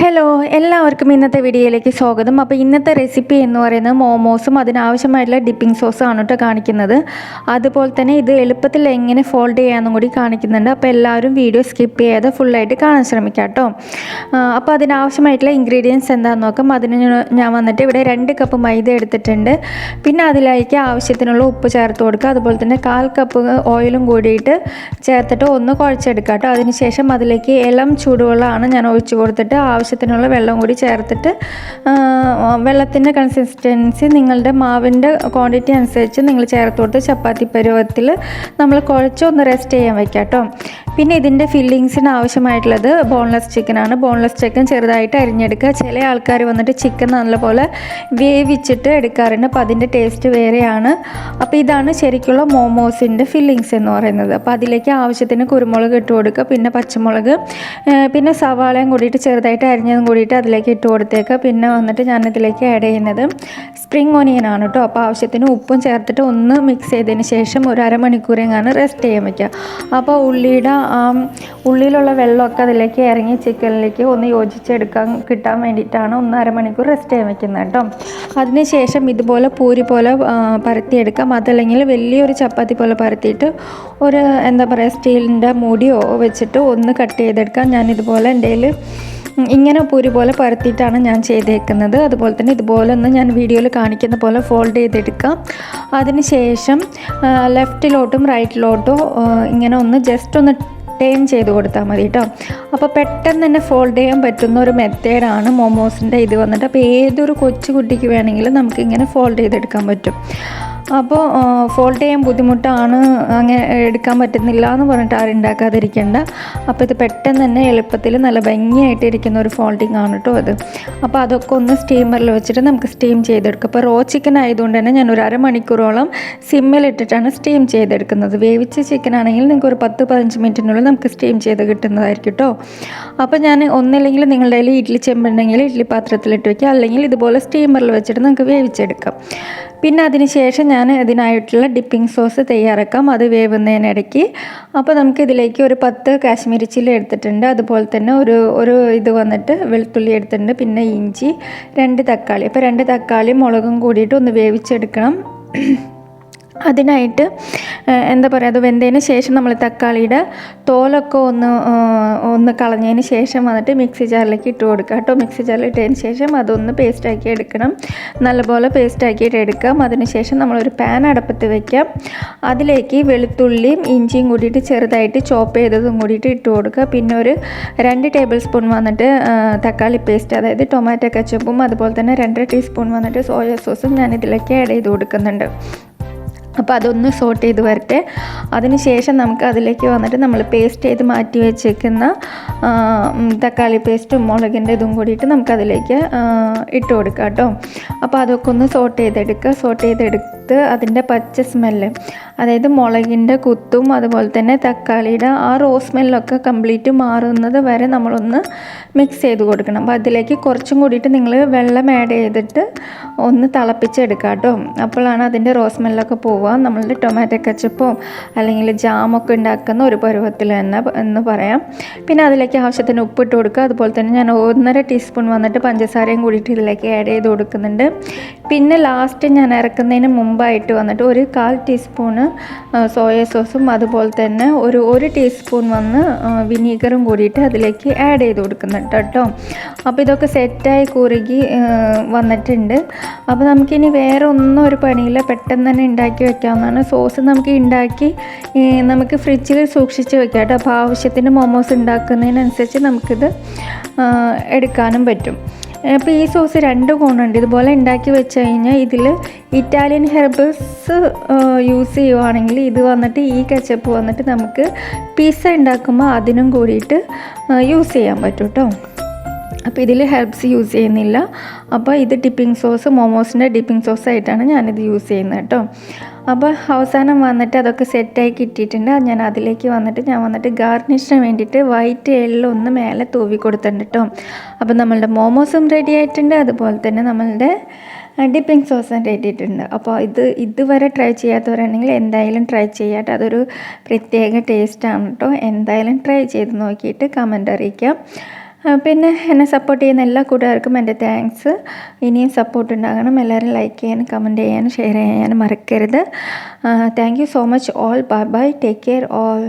Hello എല്ലാവർക്കും ഇന്നത്തെ വീഡിയോയിലേക്ക് സ്വാഗതം. അപ്പോൾ ഇന്നത്തെ റെസിപ്പി എന്ന് പറയുന്നത് മോമോസും അതിനാവശ്യമായിട്ടുള്ള ഡിപ്പിംഗ് സോസും ആണ് കേട്ടോ കാണിക്കുന്നത്. അതുപോലെ തന്നെ ഇത് എളുപ്പത്തിൽ എങ്ങനെ ഫോൾഡ് ചെയ്യാമെന്നും കൂടി കാണിക്കുന്നുണ്ട്. അപ്പോൾ എല്ലാവരും വീഡിയോ സ്കിപ്പ് ചെയ്യാതെ ഫുള്ളായിട്ട് കാണാൻ ശ്രമിക്കാം കേട്ടോ. അപ്പോൾ അതിനാവശ്യമായിട്ടുള്ള ഇൻഗ്രീഡിയൻസ് എന്താണെന്ന് നോക്കാം. അതിന് ഞാൻ- വന്നിട്ട് ഇവിടെ രണ്ട് കപ്പ് മൈദ എടുത്തിട്ടുണ്ട്. പിന്നെ അതിലേക്ക് ആവശ്യത്തിനുള്ള ഉപ്പ് ചേർത്ത് കൊടുക്കുക. അതുപോലെ തന്നെ കാൽ കപ്പ് ഓയിലും കൂടിയിട്ട് ചേർത്തിട്ട് ഒന്ന് കുഴച്ചെടുക്കുക കേട്ടോ. അതിനുശേഷം അതിലേക്ക് ഇളം ചൂടുവെള്ളമാണ് ഞാൻ ഒഴിച്ചു കൊടുത്തിട്ട് ആവശ്യത്തിനുള്ള വെള്ളം കൂടി ചേർത്തിട്ട് വെള്ളത്തിന്റെ കൺസിസ്റ്റൻസി നിങ്ങളുടെ മാവിന്റെ ക്വാണ്ടിറ്റി അനുസരിച്ച് നിങ്ങൾ ചേർത്ത് കൊടുത്ത് ചപ്പാത്തി പരുവത്തിൽ നമ്മൾ കുഴച്ച് ഒന്ന് റെസ്റ്റ് ചെയ്യാൻ വയ്ക്കാം കേട്ടോ പിന്നെ ഇതിന്റെ ഫില്ലിങ്സിന് ആവശ്യമായിട്ടുള്ളത് ബോൺലെസ് ചിക്കനാണ്. ബോൺലെസ് ചിക്കൻ ചെറുതായിട്ട് അരിഞ്ഞെടുക്കുക. ചില ആൾക്കാർ വന്നിട്ട് ചിക്കൻ നല്ലപോലെ വേവിച്ചിട്ട് എടുക്കാറുണ്ട്. അപ്പോൾ അതിന്റെ ടേസ്റ്റ് വേറെയാണ്. അപ്പോൾ ഇതാണ് ശരിക്കുള്ള മോമോസിന്റെ ഫില്ലിങ്സ് എന്ന് പറയുന്നത്. അപ്പോൾ അതിലേക്ക് ആവശ്യത്തിന് കുരുമുളക് ഇട്ട് കൊടുക്കുക. പിന്നെ പച്ചമുളക് പിന്നെ സവാളയും കൂടിയിട്ട് ചെറുതായിട്ട് അരിഞ്ഞതും കൂടിയിട്ട് അതിലേക്ക് ഇട്ട് കൊടുത്തേക്കുക. പിന്നെ വന്നിട്ട് ഞാനിതിലേക്ക് ആഡ് ചെയ്യുന്നത് സ്പ്രിങ് ഓനിയൻ ആണ് കേട്ടോ. അപ്പോൾ ആവശ്യത്തിന് ഉപ്പും ചേർത്തിട്ട് ഒന്ന് മിക്സ് ചെയ്തതിന് ശേഷം ഒരു അരമണിക്കൂറെങ്ങാണ് റെസ്റ്റ് ചെയ്യാൻ വയ്ക്കുക അപ്പോൾ ഉള്ളിയുടെ ഉള്ളിലുള്ള വെള്ളമൊക്കെ അതിലേക്ക് ഇറങ്ങി ചിക്കനിലേക്ക് ഒന്ന് യോജിച്ചെടുക്കാൻ കിട്ടാൻ വേണ്ടിയിട്ടാണ് ഒന്ന് അരമണിക്കൂർ റെസ്റ്റ് ചെയ്യാൻ വെക്കുന്നത് കേട്ടോ. അതിനുശേഷം ഇതുപോലെ പൂരി പോലെ പരത്തിയെടുക്കാം. അതല്ലെങ്കിൽ വലിയൊരു ചപ്പാത്തി പോലെ പരത്തിയിട്ട് ഒരു എന്താ പറയുക സ്റ്റീലിന്റെ മൂടിയോ വെച്ചിട്ട് ഒന്ന് കട്ട് ചെയ്തെടുക്കാം. ഞാനിതുപോലെ എന്റെ കയ്യിൽ ഇങ്ങനെ പൂരി പോലെ പരത്തിയിട്ടാണ് ഞാൻ ചെയ്തേക്കുന്നത്. അതുപോലെ തന്നെ ഇതുപോലെ ഒന്ന് ഞാൻ വീഡിയോയിൽ കാണിക്കുന്ന പോലെ ഫോൾഡ് ചെയ്തെടുക്കാം. അതിനുശേഷം ലെഫ്റ്റിലോട്ടും റൈറ്റിലോട്ടും ഇങ്ങനെ ഒന്ന് ജസ്റ്റ് ഒന്ന് ടേൺ ചെയ്ത് കൊടുത്താൽ മതി കേട്ടോ അപ്പോൾ പെട്ടെന്ന് തന്നെ ഫോൾഡ് ചെയ്യാൻ പറ്റുന്ന ഒരു മെത്തേഡാണ് മൊമോസിന്റെ ഇത് വന്നിട്ട് അപ്പോൾ ഏതൊരു കൊച്ചു കുട്ടിക്ക് വേണമെങ്കിലും നമുക്ക് ഇങ്ങനെ ഫോൾഡ് ചെയ്തെടുക്കാൻ പറ്റും. അപ്പോൾ ഫോൾഡ് ചെയ്യാൻ ബുദ്ധിമുട്ടാണ് അങ്ങനെ എടുക്കാൻ പറ്റുന്നില്ല എന്ന് പറഞ്ഞിട്ട് ആരും ഉണ്ടാക്കാതിരിക്കേണ്ട. അപ്പോൾ ഇത് പെട്ടെന്ന് തന്നെ എളുപ്പത്തിൽ നല്ല ഭംഗിയായിട്ട് ഇരിക്കുന്ന ഒരു ഫോൾഡിങ് ആണ് കേട്ടോ അത്. അപ്പോൾ അതൊക്കെ ഒന്ന് സ്റ്റീമറിൽ വെച്ചിട്ട് നമുക്ക് സ്റ്റീം ചെയ്തെടുക്കാം. അപ്പോൾ റോ ചിക്കൻ ആയതുകൊണ്ട് തന്നെ ഞാൻ ഒരു അരമണിക്കൂറോളം സിമ്മിലിട്ടിട്ടാണ് സ്റ്റീം ചെയ്തെടുക്കുന്നത്. വേവിച്ച ചിക്കൻ ആണെങ്കിൽ നിങ്ങൾക്ക് ഒരു പത്ത് പതിനഞ്ച് മിനിറ്റിനുള്ളിൽ നമുക്ക് സ്റ്റീം ചെയ്ത് കിട്ടുന്നതായിരിക്കും കേട്ടോ അപ്പോൾ ഞാൻ ഒന്നില്ലെങ്കിൽ നിങ്ങളുടെ കയ്യിൽ ഇഡ്ഡലി ചെമ്പുണ്ടെങ്കിൽ ഇഡ്ഡലി പാത്രത്തിലിട്ട് വയ്ക്കുക അല്ലെങ്കിൽ ഇതുപോലെ സ്റ്റീമറിൽ വെച്ചിട്ട് നമുക്ക് വേവിച്ചെടുക്കാം. പിന്നെ അതിന് ശേഷം ഞാൻ ഇതിനായിട്ടുള്ള ഡിപ്പിംഗ് സോസ് തയ്യാറാക്കാം. അത് വേവുന്നതിനിടയ്ക്ക്. അപ്പോൾ നമുക്ക് ഇതിലേക്ക് ഒരു പത്ത് കാശ്മീരി ചില്ലി എടുത്തിട്ടുണ്ട്. അതുപോലെ തന്നെ ഒരു ഒരു ഇത് വന്നിട്ട് വെളുത്തുള്ളി എടുത്തിട്ടുണ്ട്. പിന്നെ ഇഞ്ചി രണ്ട് തക്കാളി. അപ്പോൾ രണ്ട് തക്കാളി മുളകും കൂടിയിട്ട് ഒന്ന് വേവിച്ചെടുക്കണം. അതിനായിട്ട് എന്താ പറയുക അത് വെന്തതിന് ശേഷം നമ്മൾ തക്കാളിയുടെ തോലൊക്കെ ഒന്ന് ഒന്ന് കളഞ്ഞതിന് ശേഷം വന്നിട്ട് മിക്സി ജാറിലേക്ക് ഇട്ട് കൊടുക്കുക. കേട്ടോ മിക്സി ജാറിൽ ഇട്ടതിന് ശേഷം അതൊന്ന് പേസ്റ്റാക്കി എടുക്കണം. നല്ലപോലെ പേസ്റ്റാക്കിയിട്ട് എടുക്കാം. അതിനുശേഷം നമ്മളൊരു പാൻ അടപ്പത്ത് വയ്ക്കാം അതിലേക്ക് വെളുത്തുള്ളിയും ഇഞ്ചിയും കൂടിയിട്ട് ചെറുതായിട്ട് ചോപ്പ് ചെയ്തതും കൂടിയിട്ട് ഇട്ട് കൊടുക്കുക. പിന്നെ ഒരു രണ്ട് ടേബിൾ സ്പൂൺ വന്നിട്ട് തക്കാളി പേസ്റ്റ് അതായത് ടൊമാറ്റോ കച്ചപ്പും അതുപോലെ തന്നെ രണ്ടര ടീസ്പൂൺ വന്നിട്ട് സോയാ സോസും ഞാൻ ഇതിലേക്ക് ആഡ് ചെയ്ത് കൊടുക്കുന്നുണ്ട്. അപ്പോൾ അതൊന്ന് സോട്ട് ചെയ്ത് വരട്ടെ. അതിനുശേഷം നമുക്ക് അതിലേക്ക് വന്നിട്ട് നമ്മൾ പേസ്റ്റ് ചെയ്ത് മാറ്റി വെച്ചേക്കുന്ന തക്കാളി പേസ്റ്റും മുളകിന്റെ ഇതും കൂടിയിട്ട് നമുക്കതിലേക്ക് ഇട്ട് കൊടുക്കാം കേട്ടോ. അപ്പോൾ അതൊക്കെ ഒന്ന് സോട്ട് ചെയ്തെടുക്കുക. സോട്ട് ചെയ്തെടുത്ത് അതിന്റെ പച്ച സ്മെല്ല് അതായത് മുളകിന്റെ കുത്തും അതുപോലെ തന്നെ തക്കാളിയുടെ ആ റോസ് സ്മെല്ലൊക്കെ കംപ്ലീറ്റ് മാറുന്നത് വരെ നമ്മളൊന്ന് മിക്സ് ചെയ്ത് കൊടുക്കണം. അപ്പോൾ അതിലേക്ക് കുറച്ചും കൂടിയിട്ട് നിങ്ങൾ വെള്ളം ആഡ് ചെയ്തിട്ട് ഒന്ന് തിളപ്പിച്ചെടുക്കുക കേട്ടോ. അപ്പോഴാണ് അതിന്റെ റോസ് സ്മെല്ലൊക്കെ പോവുക. നമ്മളുടെ ടൊമാറ്റോ കച്ചപ്പോ അല്ലെങ്കിൽ ജാമൊക്കെ ഉണ്ടാക്കുന്ന ഒരു പരുവത്തിൽ തന്നെ എന്ന് പറയാം. പിന്നെ അതിലേക്ക് ആവശ്യത്തിന് ഉപ്പിട്ട് കൊടുക്കുക. അതുപോലെ തന്നെ ഞാൻ ഒന്നര ടീസ്പൂൺ വന്നിട്ട് പഞ്ചസാരയും കൂടിയിട്ട് ഇതിലേക്ക് ആഡ് ചെയ്ത് കൊടുക്കുന്നുണ്ട്. പിന്നെ ലാസ്റ്റ് ഞാൻ ഇറക്കുന്നതിന് മുമ്പായിട്ട് വന്നിട്ട് ഒരു കാൽ ടീസ്പൂണ് സോയ സോസും അതുപോലെ തന്നെ ഒരു ഒരു ടീസ്പൂൺ വന്ന് വിനീഗറും കൂടിയിട്ട് അതിലേക്ക് ആഡ് ചെയ്ത് കൊടുക്കുന്നുണ്ട് കേട്ടോ. അപ്പോൾ ഇതൊക്കെ സെറ്റായി കുറുകി വന്നിട്ടുണ്ട്. അപ്പോൾ നമുക്കിനി വേറെ ഒന്നും ഒരു പണിയില്ല. പെട്ടെന്ന് തന്നെ ഉണ്ടാക്കി വെക്കാവുന്നതാണ്. സോസ് നമുക്ക് ഉണ്ടാക്കി നമുക്ക് ഫ്രിഡ്ജിൽ സൂക്ഷിച്ച് വെക്കാം കേട്ടോ. അപ്പോൾ ആവശ്യത്തിന് മൊമോസ് ഉണ്ടാക്കുന്നതിനനുസരിച്ച് നമുക്കിത് എടുക്കാനും പറ്റും. അപ്പോൾ ഈ സോസ് രണ്ട് ഗുണമുണ്ട് ഇതുപോലെ ഉണ്ടാക്കി വെച്ച് കഴിഞ്ഞാൽ ഇതിൽ ഇറ്റാലിയൻ ഹെർബൽസ് യൂസ് ചെയ്യുവാണെങ്കിൽ ഇത് വന്നിട്ട് ഈ കച്ചപ്പ് വന്നിട്ട് നമുക്ക് പിസ്സ ഉണ്ടാക്കുമ്പോൾ അതിനും കൂടിയിട്ട് യൂസ് ചെയ്യാൻ പറ്റും കേട്ടോ അപ്പോൾ ഇതിൽ ഹെർബ്സ് യൂസ് ചെയ്യുന്നില്ല. അപ്പോൾ ഇത് ഡിപ്പിംഗ് സോസ് മോമോസിന്റെ ഡിപ്പിംഗ് സോസ് ആയിട്ടാണ് ഞാനിത് യൂസ് ചെയ്യുന്നത് കേട്ടോ. അപ്പോൾ അവസാനം വന്നിട്ട് അതൊക്കെ സെറ്റായി കിട്ടിയിട്ടുണ്ട്. ഞാൻ അതിലേക്ക് വന്നിട്ട് ഞാൻ വന്നിട്ട് ഗാർണിഷിന് വേണ്ടിയിട്ട് വൈറ്റ് എള്ളം ഒന്ന് മേലെ തൂവി കൊടുത്തിട്ടുണ്ട് കേട്ടോ. അപ്പോൾ നമ്മളുടെ മോമോസും റെഡി ആയിട്ടുണ്ട്. അതുപോലെ തന്നെ നമ്മളുടെ ഡിപ്പിംഗ് സോസും റെഡി ആയിട്ടുണ്ട്. അപ്പോൾ ഇത് ഇതുവരെ ട്രൈ ചെയ്യാത്തവരാണെങ്കിൽ എന്തായാലും ട്രൈ ചെയ്യാട്ട്. അതൊരു പ്രത്യേക ടേസ്റ്റാണ് കേട്ടോ. എന്തായാലും ട്രൈ ചെയ്ത് നോക്കിയിട്ട് കമന്റ് അറിയിക്കാം. പിന്നെ എന്നെ സപ്പോർട്ട് ചെയ്യുന്ന എല്ലാ കൂട്ടുകാർക്കും എന്റെ താങ്ക്സ് ഇനിയും സപ്പോർട്ട് ഉണ്ടാകണം. എല്ലാവരും ലൈക്ക് ചെയ്യാനും കമന്റ് ചെയ്യാനും ഷെയർ ചെയ്യാനും മറക്കരുത്. Thank you so much all bye bye take care all